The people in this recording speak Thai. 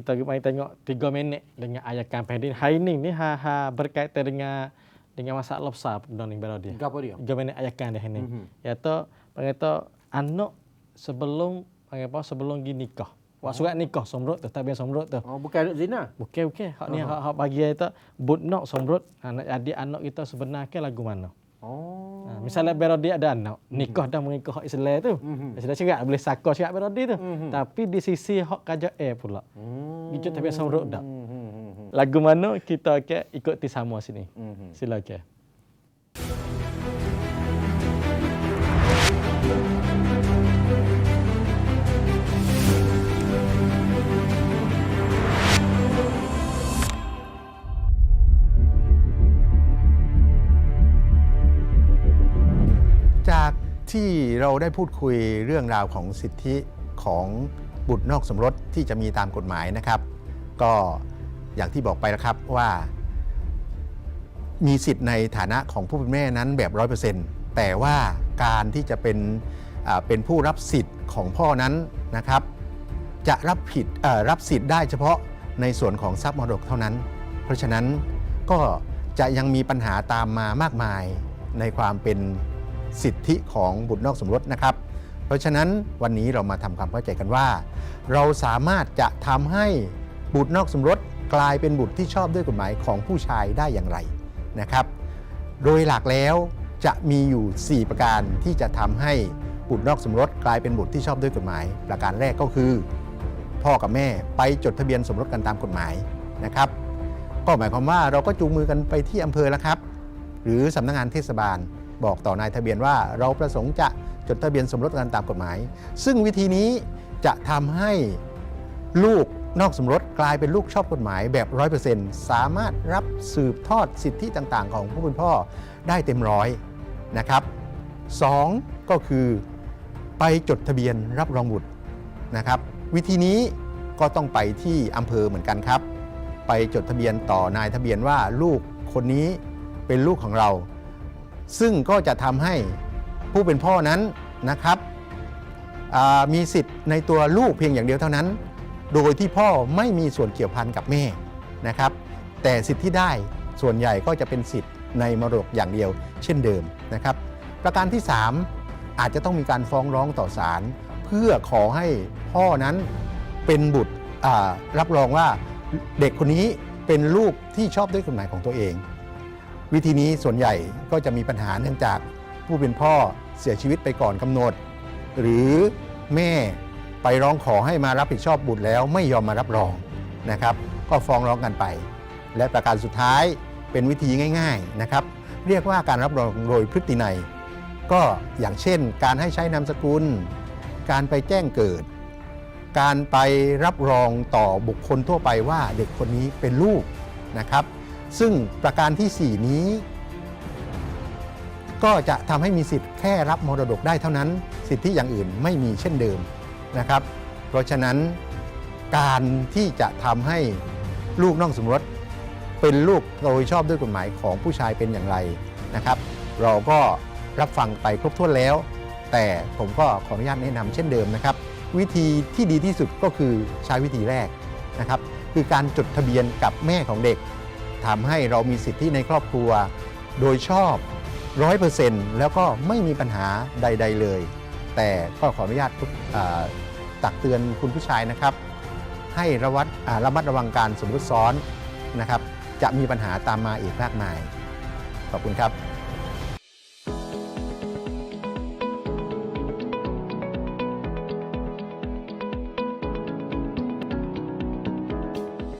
Kita mari tengok 3 minit dengan ayakan pendin. Hari ni ni ha, ha berkaitan dengan dengan masalah besar benda ni bala dia. Gapo dia? 3 minit ayakan dia ni. Mhm. Iaitu panggil anak sebelum apa sebelum gi nikah. Wak surat nikah somrot tu tabiat somrot tu. Oh, bukan anak zina. Bukan bukan. Hak ni hak hak bagi itu but nak somrot anak adik anak kita sebenarnya lagu mana. Oh. Ha, misalnya Berodi ada anak, nikah dah mengikut hak Islam tu. Mhm. Sudah cerak boleh saka cerak Berodi tu. Mhm. Tapi di sisi hak kaja eh pula. Hmm. Gitu tapi somrot dak. Hmm, hmm, hmm, hmm. Lagu mana kita ke ikuti sama sini. Mhm. Silakan. จ ที่เราได้พูดคุยเรื่องราวของสิทธิของบุตรนอกสมรสที่จะมีตามกฎหมายนะครับ ก็อย่างที่บอกไปแล้วครับว่า มีสิทธิ์ในฐานะของผู้เป็นแม่นั้นแบบร้อยเปอร์เซ็นต์แต่ว่าการที่จะเป็นเป็นผู้รับสิทธิ์ของพ่อนั้นนะครับ จะรับผิดรับสิทธิ์ได้เฉพาะในส่วนของทรัพย์มรดกเท่านั้น เพราะฉะนั้นก็จะยังมีปัญหาตามมามากมายในความเป็น สิทธิของบุตรนอกสมรสนะครับ เพราะฉะนั้นวันนี้เรามาทำความเข้าใจกันว่า เราสามารถจะทำให้บุตรนอกสมรสกลายเป็นบุตรที่ชอบด้วยกฎหมายของผู้ชายได้อย่างไรนะครับ โดยหลักแล้วจะมีอยู่ 4 ประการที่จะทำให้บุตรนอกสมรสกลายเป็นบุตรที่ชอบด้วยกฎหมาย ประการแรกก็คือ พ่อกับแม่ไปจดทะเบียนสมรสกันตามกฎหมายนะครับ ก็หมายความว่าเราก็จูงมือกันไปที่อำเภอแล้วครับ หรือสำนักงานเทศบาล บอกต่อนายทะเบียนว่า เราประสงค์จะจดทะเบียนสมรสกันตามกฎหมาย ซึ่งวิธีนี้จะทำให้ลูกนอกสมรสกลายเป็นลูกชอบกฎหมายแบบ 100%สามารถรับสืบทอดสิทธิต่างๆ ของผู้เป็นพ่อได้เต็มร้อยนะครับสองก็คือไปจดทะเบียนรับรองบุตรนะครับ วิธีนี้ก็ต้องไปที่อำเภอเหมือนกันครับ ไปจดทะเบียนต่อนายทะเบียนว่าลูกคนนี้เป็นลูกของเรา ซึ่งก็จะทำให้ผู้เป็นพ่อนั้นนะครับมีสิทธิ์ในตัวลูกเพียงอย่างเดียวเท่านั้น โดยที่พ่อไม่มีส่วนเกี่ยวพันกับแม่นะครับ แต่สิทธิ์ที่ได้ส่วนใหญ่ก็จะเป็นสิทธิ์ในมรดกอย่างเดียว เช่นเดิมนะครับ ประการที่ 3 อาจจะต้องมีการฟ้องร้องต่อศาลเพื่อขอให้พ่อนั้นเป็นบุตรรับรองว่าเด็กคนนี้เป็นลูกที่ชอบด้วยกฎหมายของตัวเอง วิธีนี้ส่วนใหญ่ก็จะมีปัญหาเนื่องจากผู้เป็นพ่อเสียชีวิตไปก่อนกำหนด หรือแม่ไปร้องขอให้มารับผิดชอบบุตรแล้วไม่ยอมมารับรองนะครับ ก็ฟ้องร้องกันไป และประการสุดท้ายเป็นวิธีง่าย ๆนะครับ เรียกว่าการรับรองโดยพฤตินัย ก็อย่างเช่น การให้ใช้นามสกุล การไปแจ้งเกิด การไปรับรองต่อบุคคลทั่วไปว่าเด็กคนนี้เป็นลูกนะครับ ซึ่งประการทีสี่ 4 นี้ ก็จะทำให้มีสิทธิ์แค่รับมรดกได้เท่านั้น สิทธิอย่างอื่นไม่มีเช่นเดิมนะครับ เพราะฉะนั้นการที่จะทำให้ลูกน้อกสมรสเป็นลูกโดยชอบด้วยกฎหมายของผู้ชายเป็นอย่างไรนะครับ เราก็รับฟังไปครบถ้วนแล้ว แต่ผมก็ขออนุญาตแนะนำเช่นเดิมนะครับ วิธีที่ดีที่สุดก็คือใช้วิธีแรกนะครับ คือการจดทะเบียนกับแม่ของเด็ก ทำให้เรามีสิทธิในครอบครัว โดยชอบร้อยเปอร์เซ็นต์แล้วก็ไม่มีปัญหาใด ๆเลย แต่ก็ขออนุญาตตักเตือนคุณผู้ชายนะครับ ให้ระวัดระมัดระวังการสมรสซ้อนนะครับ จะมีปัญหาตามมาอีกมากมาย ขอบคุณครับ